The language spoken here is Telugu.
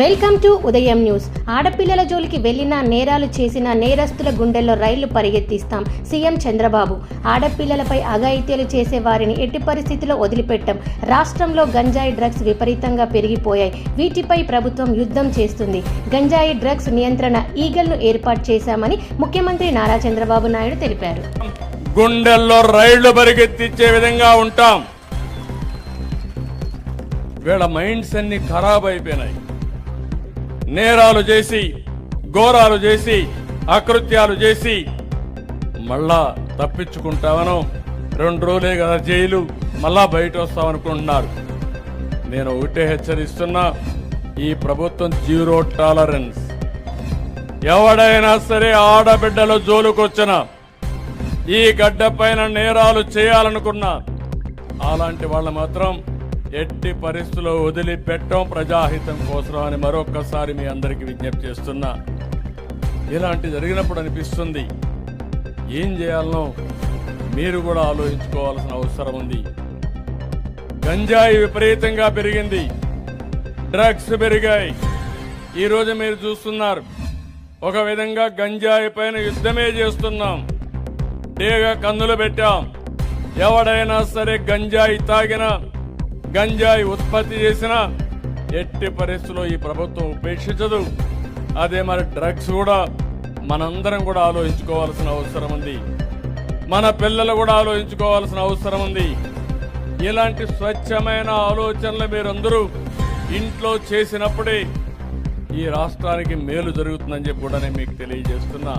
వెల్కమ్ టు ఉదయం న్యూస్. ఆడపిల్లల జోలికి వెళ్ళిన నేరాలు చేసిన నేరస్తుల గుండెల్లో రైళ్ళు పరిగెత్తిస్తాం సీఎం చంద్రబాబు. ఆడపిల్లలపై అఘాయిత్యాలు చేసే వారిని ఎట్టి పరిస్థితిలో వదిలిపెట్టం. రాష్ట్రంలో గంజాయి డ్రగ్స్ విపరీతంగా పెరిగిపోయాయి. వీటిపై ప్రభుత్వం యుద్ధం చేస్తుంది. గంజాయి డ్రగ్స్ నియంత్రణ ఈగల్ను ఏర్పాటు చేశామని ముఖ్యమంత్రి నారా చంద్రబాబు నాయుడు తెలిపారు. గుండెల్లో రైళ్ళు పరిగెత్తించే విధంగా ఉంటాం. వీళ్ళ మైండ్స్ అన్ని ఖరాబ్ అయిపోయినాయి. నేరాలు చేసి ఘోరాలు చేసి అకృత్యాలు చేసి మళ్ళా తప్పించుకుంటామను రెండు రోజులే కదా జైలు మళ్ళా బయట వస్తామనుకుంటున్నారు నేను ఒకటే హెచ్చరిస్తున్నా ఈ ప్రభుత్వం జీరో టాలరెన్స్. ఎవడైనా సరే ఆడబిడ్డల జోలుకొచ్చిన ఈ గడ్డ పైన నేరాలు చేయాలనుకున్నా అలాంటి వాళ్ళు మాత్రం ఎట్టి పరిస్థితుల్లో వదిలిపెట్టం ప్రజాహితం కోసం అని మరొకసారి మీ అందరికీ విజ్ఞప్తి చేస్తున్నా. ఇలాంటి జరిగినప్పుడు అనిపిస్తుంది ఏం చేయాలనో మీరు కూడా ఆలోచించుకోవాల్సిన అవసరం ఉంది. గంజాయి విపరీతంగా పెరిగింది డ్రగ్స్ పెరిగాయి. ఈరోజు మీరు చూస్తున్నారు ఒక విధంగా గంజాయి పైన యుద్ధమే చేస్తున్నాం. డేగా కన్నులు పెట్టాం. ఎవడైనా సరే గంజాయి తాగినా గంజాయి ఉత్పత్తి చేసినా ఎట్టి పరిస్థితుల్లో ఈ ప్రభుత్వం ఉపేక్షించదు. అదే మరి డ్రగ్స్ కూడా మనందరం కూడా ఆలోచించుకోవాల్సిన అవసరం ఉంది. మన పిల్లలు కూడా ఆలోచించుకోవాల్సిన అవసరం ఉంది. ఇలాంటి స్వచ్ఛమైన ఆలోచనలు మీరందరూ ఇంట్లో చేసినప్పుడే ఈ రాష్ట్రానికి మేలు జరుగుతుందని చెప్పి కూడా నేను మీకు తెలియజేస్తున్నా.